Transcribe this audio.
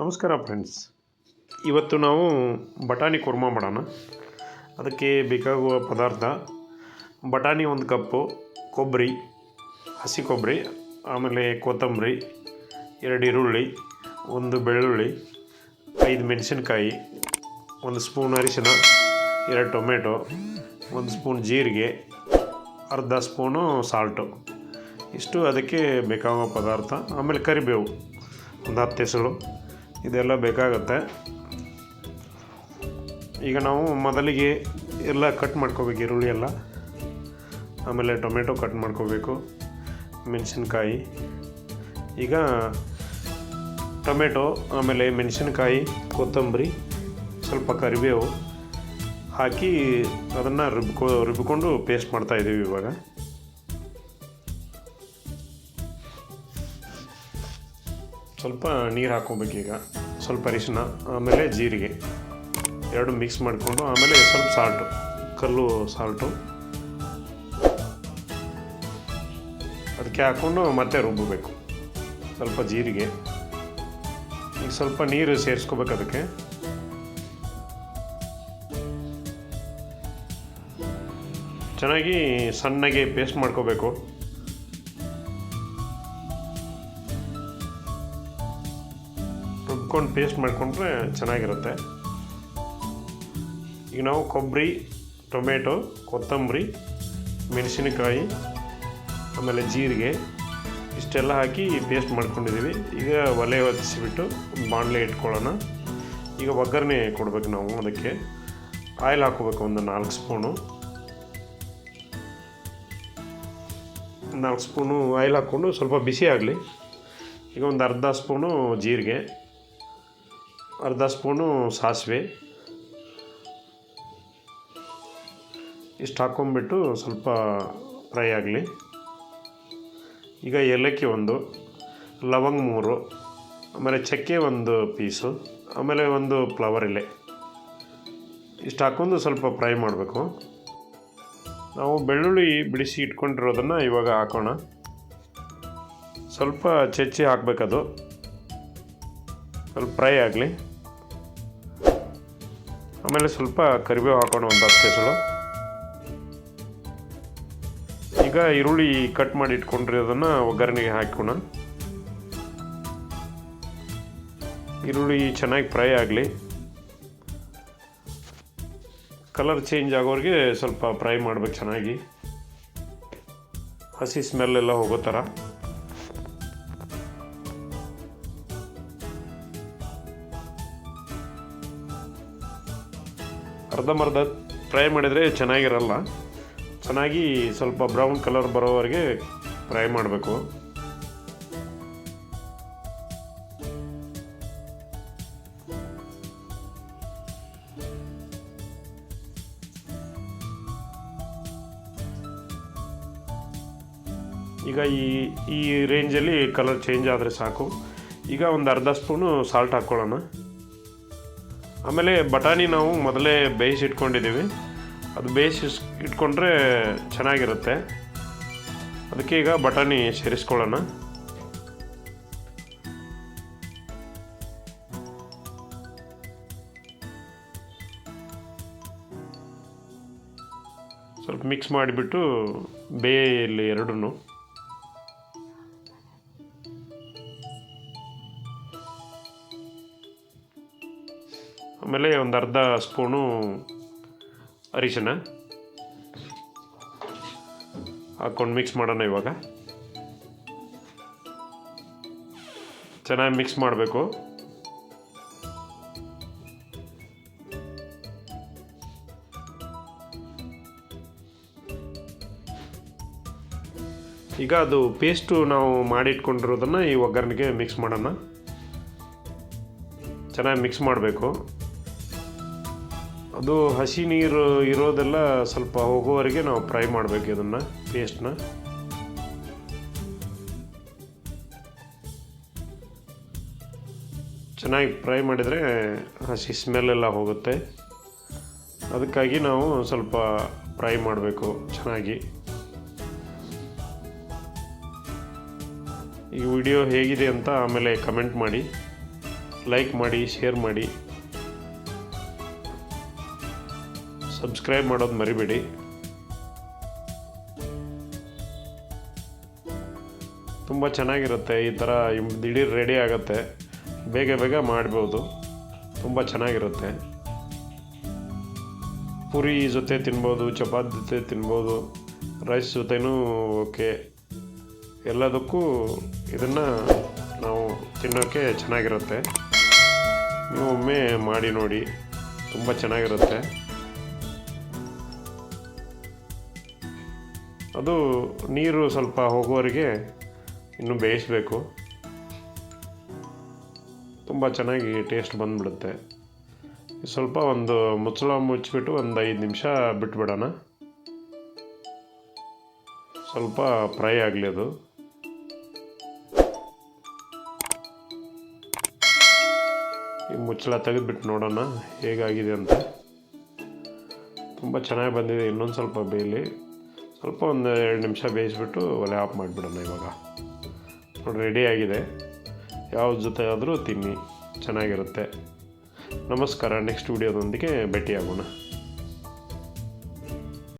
ನಮಸ್ಕಾರ ಫ್ರೆಂಡ್ಸ್. ಇವತ್ತು ನಾವು ಬಟಾಣಿ ಕುರ್ಮಾ ಮಾಡೋಣ. ಅದಕ್ಕೆ ಬೇಕಾಗುವ ಪದಾರ್ಥ ಬಟಾಣಿ ಒಂದು ಕಪ್ಪು, ಕೊಬ್ಬರಿ, ಹಸಿ ಕೊಬ್ಬರಿ, ಆಮೇಲೆ ಕೊತ್ತಂಬರಿ, ಎರಡು ಈರುಳ್ಳಿ, ಒಂದು ಬೆಳ್ಳುಳ್ಳಿ, ಐದು ಮೆಣಸಿನ್ಕಾಯಿ, ಒಂದು ಸ್ಪೂನ್ ಅರಿಶಿನ, ಎರಡು ಟೊಮೆಟೊ, ಒಂದು ಸ್ಪೂನ್ ಜೀರಿಗೆ, ಅರ್ಧ ಸ್ಪೂನು ಸಾಲ್ಟು. ಇಷ್ಟು ಅದಕ್ಕೆ ಬೇಕಾಗುವ ಪದಾರ್ಥ. ಆಮೇಲೆ ಕರಿಬೇವು, ಒಂದು ಹತ್ತು ಹೆಸರು. ಇದೆಲ್ಲ ಬೇಕಾಗುತ್ತೆ. ಈಗ ನಾವು ಮೊದಲಿಗೆ ಎಲ್ಲ ಕಟ್ ಮಾಡ್ಕೋಬೇಕು, ಈರುಳ್ಳಿ ಎಲ್ಲ. ಆಮೇಲೆ ಟೊಮೆಟೊ ಕಟ್ ಮಾಡ್ಕೋಬೇಕು, ಮೆಣಸಿನ್ಕಾಯಿ. ಈಗ ಟೊಮೆಟೊ, ಆಮೇಲೆ ಮೆಣಸಿನ್ಕಾಯಿ, ಕೊತ್ತಂಬರಿ, ಸ್ವಲ್ಪ ಕರಿಬೇವು ಹಾಕಿ ಅದನ್ನು ರುಬ್ಕೊ ರುಬ್ಬಿಕೊಂಡು ಪೇಸ್ಟ್ ಮಾಡ್ತಾಯಿದ್ದೀವಿ ಇವಾಗ. ಸ್ವಲ್ಪ ನೀರು ಹಾಕ್ಕೋಬೇಕೀಗ. ಸ್ವಲ್ಪ ಅರಿಶಿನ ಆಮೇಲೆ ಜೀರಿಗೆ. ಎರಡು ಮಿಕ್ಸ್ ಮಾಡಿಕೊಂಡು, ಆಮೇಲೆ ಸ್ವಲ್ಪ ಸಾಲ್ಟು ಕಲ್ಲು ಸಾಲ್ಟು ಅದಕ್ಕೆ ಹಾಕ್ಕೊಂಡು ಮತ್ತೆ ರುಬ್ಬಬೇಕು ಸ್ವಲ್ಪ ಜೀರಿಗೆ. ಈಗ ಸ್ವಲ್ಪ ನೀರು ಸೇರಿಸ್ಕೋಬೇಕು ಅದಕ್ಕೆ. ಚೆನ್ನಾಗಿ ಸಣ್ಣಗೆ ಪೇಸ್ಟ್ ಮಾಡ್ಕೋಬೇಕು. ರುಬ್ಕೊಂಡು ಪೇಸ್ಟ್ ಮಾಡಿಕೊಂಡ್ರೆ ಚೆನ್ನಾಗಿರುತ್ತೆ. ಈಗ ನಾವು ಕೊಬ್ಬರಿ, ಟೊಮೆಟೊ, ಕೊತ್ತಂಬರಿ, ಮೆಣಸಿನಕಾಯಿ, ಆಮೇಲೆ ಜೀರಿಗೆ ಇಷ್ಟೆಲ್ಲ ಹಾಕಿ ಪೇಸ್ಟ್ ಮಾಡ್ಕೊಂಡಿದ್ದೀವಿ. ಈಗ ಒಲೆ ಹೊತ್ತಿಸಿಬಿಟ್ಟು ಬಾಣಲೆ ಇಟ್ಕೊಳ್ಳೋಣ. ಈಗ ಒಗ್ಗರಣೆ ಕೊಡಬೇಕು ನಾವು ಅದಕ್ಕೆ. ಆಯಿಲ್ ಹಾಕೋಬೇಕು ಒಂದು ನಾಲ್ಕು ಸ್ಪೂನು. ನಾಲ್ಕು ಸ್ಪೂನು ಆಯಿಲ್ ಹಾಕ್ಕೊಂಡು ಸ್ವಲ್ಪ ಬಿಸಿ ಆಗಲಿ. ಈಗ ಒಂದು ಅರ್ಧ ಸ್ಪೂನು ಜೀರಿಗೆ. ಅರ್ಧ ಸ್ಪೂನು ಸಾಸಿವೆ. ಇಷ್ಟು ಹಾಕ್ಕೊಂಬಿಟ್ಟು ಸ್ವಲ್ಪ ಫ್ರೈ ಆಗಲಿ. ಈಗ ಏಲಕ್ಕಿ ಒಂದು, ಲವಂಗ ಮೂರು, ಆಮೇಲೆ ಚಕ್ಕೆ ಒಂದು ಪೀಸು, ಆಮೇಲೆ ಒಂದು ಫ್ಲವರ್ ಇಲೆ. ಇಷ್ಟು ಹಾಕ್ಕೊಂಡು ಸ್ವಲ್ಪ ಫ್ರೈ ಮಾಡಬೇಕು. ನಾವು ಬೆಳ್ಳುಳ್ಳಿ ಬಿಡಿಸಿ ಇಟ್ಕೊಂಡಿರೋದನ್ನು ಇವಾಗ ಹಾಕೋಣ. ಸ್ವಲ್ಪ ಚಚ್ಚಿ ಹಾಕಬೇಕದು. ಸ್ವಲ್ಪ ಫ್ರೈ ಆಗಲಿ. ಆಮೇಲೆ ಸ್ವಲ್ಪ ಕರಿಬೇವು ಹಾಕೋಣ ಒಂದು ಹತ್ತು ಕೆಸಳು ಈಗ ಈರುಳ್ಳಿ ಕಟ್ ಮಾಡಿ ಇಟ್ಕೊಂಡಿರೋದನ್ನು ಒಗ್ಗರಣೆಗೆ ಹಾಕೋಣ. ಈರುಳ್ಳಿ ಚೆನ್ನಾಗಿ ಫ್ರೈ ಆಗಲಿ. ಕಲರ್ ಚೇಂಜ್ ಆಗೋರಿಗೆ ಸ್ವಲ್ಪ ಫ್ರೈ ಮಾಡ್ಬೇಕು ಚೆನ್ನಾಗಿ. ಹಸಿ ಸ್ಮೆಲ್ ಎಲ್ಲ ಹೋಗೋ ಥರ. ಅರ್ಧಂಬರ್ಧ ಫ್ರೈ ಮಾಡಿದರೆ ಚೆನ್ನಾಗಿರಲ್ಲ. ಚೆನ್ನಾಗಿ ಸ್ವಲ್ಪ ಬ್ರೌನ್ ಕಲರ್ ಬರೋವರೆಗೆ ಫ್ರೈ ಮಾಡಬೇಕು. ಈಗ ಈ ಈ ರೇಂಜಲ್ಲಿ ಕಲರ್ ಚೇಂಜ್ ಆದರೆ ಸಾಕು. ಈಗ ಒಂದು ಅರ್ಧ ಸ್ಪೂನು ಸಾಲ್ಟ್ ಹಾಕ್ಕೊಳ್ಳೋಣ ಆಮೇಲೆ ಬಟಾಣಿ ನಾವು ಮೊದಲೇ ಬೇಯಿಸಿ ಇಟ್ಕೊಂಡಿದ್ದೀವಿ. ಅದು ಬೇಯಿಸಿ ಇಟ್ಕೊಂಡ್ರೆ ಚೆನ್ನಾಗಿರುತ್ತೆ. ಅದಕ್ಕೆ ಈಗ ಬಟಾಣಿ ಸೇರಿಸ್ಕೊಳ್ಳೋಣ. ಸ್ವಲ್ಪ ಮಿಕ್ಸ್ ಮಾಡಿಬಿಟ್ಟು ಬೇಯಲ್ಲಿ ಎರಡೂ ಆಮೇಲೆ ಒಂದು ಅರ್ಧ ಸ್ಪೂನು ಅರಿಶಿನ. ಹಾಕ್ಕೊಂಡು ಮಿಕ್ಸ್ ಮಾಡೋಣ ಇವಾಗ. ಚೆನ್ನಾಗಿ ಮಿಕ್ಸ್ ಮಾಡಬೇಕು. ಈಗ ಅದು ಪೇಸ್ಟು ನಾವು ಮಾಡಿಟ್ಕೊಂಡಿರೋದನ್ನು ಈ ಒಗ್ಗರಣೆಗೆ ಮಿಕ್ಸ್ ಮಾಡೋಣ. ಚೆನ್ನಾಗಿ ಮಿಕ್ಸ್ ಮಾಡಬೇಕು. ಅದು ಹಸಿ ನೀರು ಇರೋದೆಲ್ಲ ಸ್ವಲ್ಪ ಹೋಗೋವರೆಗೆ ನಾವು ಫ್ರೈ ಮಾಡಬೇಕು ಇದನ್ನು ಪೇಸ್ಟ್ನ ಚೆನ್ನಾಗಿ ಫ್ರೈ ಮಾಡಿದರೆ ಹಸಿ ಸ್ಮೆಲ್ಲೆಲ್ಲ ಹೋಗುತ್ತೆ. ಅದಕ್ಕಾಗಿ ನಾವು ಸ್ವಲ್ಪ ಫ್ರೈ ಮಾಡಬೇಕು ಚೆನ್ನಾಗಿ. ಈ ವಿಡಿಯೋ ಹೇಗಿದೆ ಅಂತ ಆಮೇಲೆ ಕಮೆಂಟ್ ಮಾಡಿ ಲೈಕ್ ಮಾಡಿ ಶೇರ್ ಮಾಡಿ. ಸಬ್ಸ್ಕ್ರೈಬ್ ಮಾಡೋದು ಮರಿಬೇಡಿ. ತುಂಬ ಚೆನ್ನಾಗಿರುತ್ತೆ, ಈ ಥರ ದಿಢೀರ್ ರೆಡಿ ಆಗುತ್ತೆ. ಬೇಗ ಬೇಗ ಮಾಡ್ಬೋದು. ತುಂಬ ಚೆನ್ನಾಗಿರುತ್ತೆ. ಪುರಿ ಜೊತೆ ತಿನ್ಬೋದು, ಚಪಾತಿ ಜೊತೆ ತಿನ್ಬೋದು, ರೈಸ್ ಜೊತೆನೂ ಓಕೆ. ಎಲ್ಲದಕ್ಕೂ ಇದನ್ನು ನಾವು ತಿನ್ನೋಕ್ಕೆ ಚೆನ್ನಾಗಿರುತ್ತೆ. ನೀವು ಒಮ್ಮೆ ಮಾಡಿ ನೋಡಿ, ತುಂಬ ಚೆನ್ನಾಗಿರುತ್ತೆ. ಅದು ನೀರು ಸ್ವಲ್ಪ ಹೋಗುವವರಿಗೆ ಇನ್ನು ಬೇಯಿಸಬೇಕು. ತುಂಬ ಚೆನ್ನಾಗಿ ಟೇಸ್ಟ್ ಬಂದುಬಿಡುತ್ತೆ. ಸ್ವಲ್ಪ ಒಂದು ಮುಚ್ಚಳ ಮುಚ್ಚಿಬಿಟ್ಟು ಒಂದು ಐದು ನಿಮಿಷ ಬಿಟ್ಬಿಡೋಣ. ಸ್ವಲ್ಪ ಫ್ರೈ ಆಗಲಿ ಅದು. ಈ ಮುಚ್ಚಳ ತೆಗೆದುಬಿಟ್ಟು ನೋಡೋಣ ಹೇಗಾಗಿದೆ ಅಂತ. ತುಂಬ ಚೆನ್ನಾಗಿ ಬಂದಿದೆ, ಇನ್ನೊಂದು ಸ್ವಲ್ಪ ಬೇಯಲಿ. ಸ್ವಲ್ಪ ಒಂದು ಎರಡು ನಿಮಿಷ ಬೇಯಿಸ್ಬಿಟ್ಟು ಒಲೆ ಆಫ್ ಮಾಡಿಬಿಡೋಣ ಇವಾಗ. ನೋಡಿ ರೆಡಿಯಾಗಿದೆ ಯಾವ ಜೊತೆ ಆದರೂ ತಿನ್ನಿ, ಚೆನ್ನಾಗಿರುತ್ತೆ. ನಮಸ್ಕಾರ ನೆಕ್ಸ್ಟ್ ವಿಡಿಯೋದೊಂದಿಗೆ ಭೇಟಿಯಾಗೋಣ.